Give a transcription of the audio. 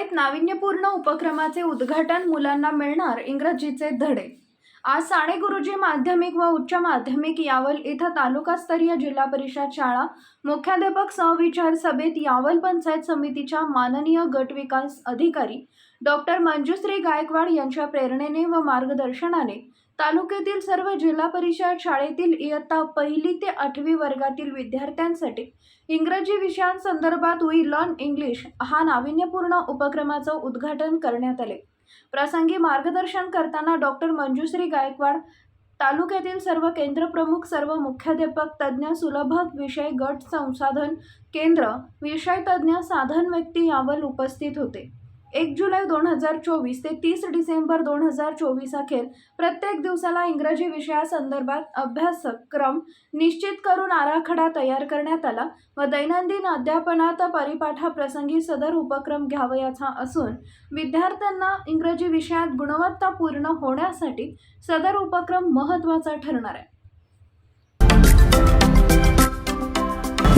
शाळेत नाविन्यपूर्ण उपक्रमाचे उद्घाटन मुलांना मिळणार इंग्रजीचे धडे आज साणे गुरुजी माध्यमिक व उच्च माध्यमिक यावल इथं तालुकास्तरीय जिल्हा परिषद शाळा मुख्याध्यापक सहविचार सभेत यावल पंचायत समितीच्या माननीय गट विकास अधिकारी डॉक्टर मंजुश्री गायकवाड यांच्या प्रेरणेने व मार्गदर्शनाने तालुक्यातील सर्व जिल्हा परिषद शाळेतील इयत्ता पहिली ते आठवी वर्गातील विद्यार्थ्यांसाठी इंग्रजी विषयांसंदर्भात वी लर्न इंग्लिश हा नाविन्यपूर्ण उपक्रमाचं उद्घाटन करण्यात आले. प्रसंगी मार्गदर्शन करताना डॉक्टर मंजुश्री गायकवाड तालुक्यातील सर्व केंद्रप्रमुख सर्व मुख्याध्यापक तज्ज्ञ सुलभक विषय गट संसाधन केंद्र विषय तज्ज्ञ साधन व्यक्ती यावर उपस्थित होते. एक जुलै दोन हजार चोवीस ते तीस डिसेंबर दोन हजार चोवीस अखेर प्रत्येक दिवसाला इंग्रजी विषयासंदर्भात अभ्यासक्रम निश्चित करून आराखडा तयार करण्यात आला व दैनंदिन अध्यापनात परिपाठाप्रसंगी सदर उपक्रम घ्यावयाचा असून विद्यार्थ्यांना इंग्रजी विषयात गुणवत्तापूर्ण होण्यासाठी सदर उपक्रम महत्त्वाचा ठरणार आहे.